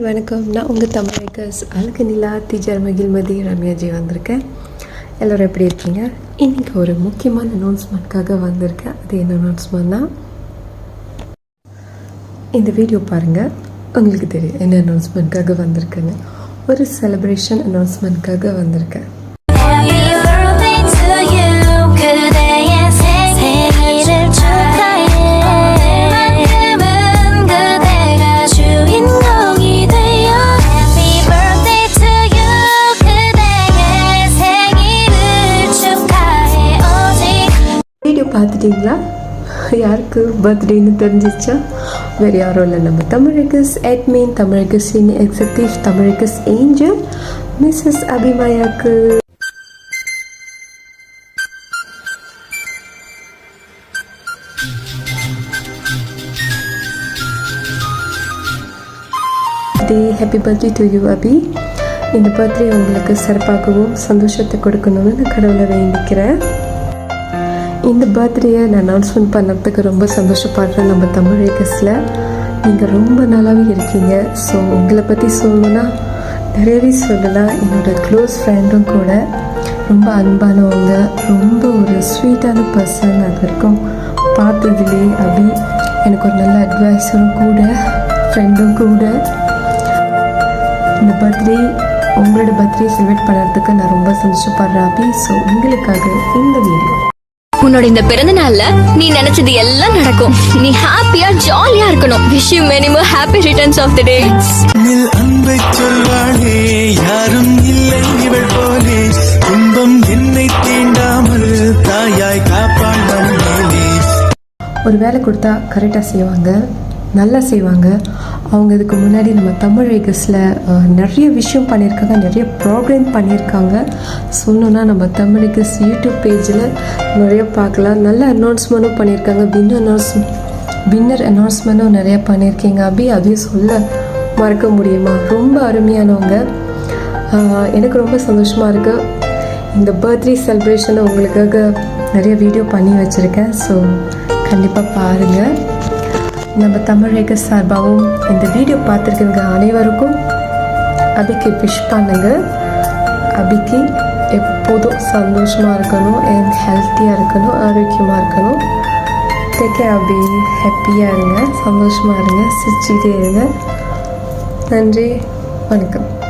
வணக்கம். நான் உங்கள் தமிழகஸ் அழகு நிலா டீச்சர் மகிழ்மதி ரம்யாஜி வந்திருக்கேன். எல்லோரும் எப்படி இருக்கீங்க? இன்றைக்கி ஒரு முக்கியமான அனௌன்ஸ்மெண்ட்காக வந்திருக்கேன். அது என்ன அனௌன்ஸ்மெண்ட்னா இந்த வீடியோ பாருங்கள் உங்களுக்கு தெரியும் என்ன அனௌன்ஸ்மெண்ட்காக வந்திருக்கேன்னு. ஒரு செலிப்ரேஷன் அனௌன்ஸ்மெண்ட்காக வந்திருக்கேன். வீடியோ பார்த்துட்டிங்களா? யாருக்கு பர்த்டேன்னு தெரிஞ்சிச்சா வேறு யாரும் இல்லை. நம்ம Tamilagas admin Tamilagas executive Tamilagas angel missus அபிமாயாக்கு. Day happy birthday to you Abi இந்த பர்த்டே உங்களுக்கு சிறப்பாகவும் சந்தோஷத்தை கொடுக்கணும்னு நான் கடவுளை வேண்டிக்கிறேன். இந்த பர்த்டேயை நான் அனௌன்ஸ்மெண்ட் பண்ணுறதுக்கு ரொம்ப சந்தோஷப்படுறேன் நம்ம தமிழ் ஏகஸில் நீங்கள் ரொம்ப நல்லாவே இருக்கீங்க. ஸோ உங்களை பற்றி சொல்லணும்னா நிறையவே சொல்லலாம். என்னோடய க்ளோஸ் ஃப்ரெண்டும் கூட ரொம்ப அன்பானவங்க ரொம்ப ஒரு ஸ்வீட்டான பர்சன் அது வரைக்கும் பார்த்ததுலே அபி எனக்கு ஒரு நல்ல அட்வைஸரும் கூட ஃப்ரெண்டும் கூட. இந்த பர்த்டே உங்களோட பர்த்டே செலிப்ரேட் பண்ணுறதுக்கு நான் ரொம்ப சந்தோஷப்படுறேன் அபி. ஸோ உங்களுக்காக இந்த வீடியோ உன்னோட இந்த பிறந்த நாள்ல நீ நினைச்சது எல்லாம் நடக்கும். நீ ஹாப்பியா ஜாலியா இருக்கணும். Wish you many more happy returns of the day நில் அன்பை சொல்வாளே யாரும் இல்லை இவள் போலே. துன்பம் என்னை தீண்டாமல் தாயாய் காப்பாள் ஒரு வேலை கொடுத்தா கரெக்டாக செய்வாங்க. நல்லா செய்வாங்க. அவங்க இதுக்கு முன்னாடி நம்ம தமிழ் ஐகஸில் நிறைய விஷயம் பண்ணியிருக்காங்க நிறைய ப்ரோக்ராம் பண்ணியிருக்காங்க. சொல்லணுன்னா நம்ம தமிழ் ஐகஸ் யூடியூப் பேஜில் நிறைய பார்க்கலாம். நல்ல அனௌன்ஸ்மெண்ட்டும் பண்ணியிருக்காங்க. வின்னர் அனௌன்ஸ் வின்னர் அனௌன்ஸ்மெண்ட்டும் நிறைய பண்ணியிருக்கீங்க. அபி அதையும் சொல்ல மறக்க முடியுமா? ரொம்ப அருமையானவங்க. எனக்கு ரொம்ப சந்தோஷமாக இருக்குது இந்த பர்த்டே செலிப்ரேஷனை உங்களுக்காக நிறைய வீடியோ பண்ணி வச்சுருக்கேன். ஸோ கண்டிப்பாக பாருங்கள் நம்ம தமிழக சார்பாகவும் இந்த வீடியோ பார்த்துருக்குங்க அனைவருக்கும் அபிக்கு விஷ் பண்ணுங்க. அபிக்கு எப்போதும் சந்தோஷமாக இருக்கணும் அண்ட் ஹெல்த்தியாக இருக்கணும் ஆரோக்கியமாக இருக்கணும். தேக்கே அபி. ஹாப்பியாக இருங்க. சந்தோஷமாக இருங்க. சிரிச்சுக்கிட்டே இருங்க. நன்றி. வணக்கம்.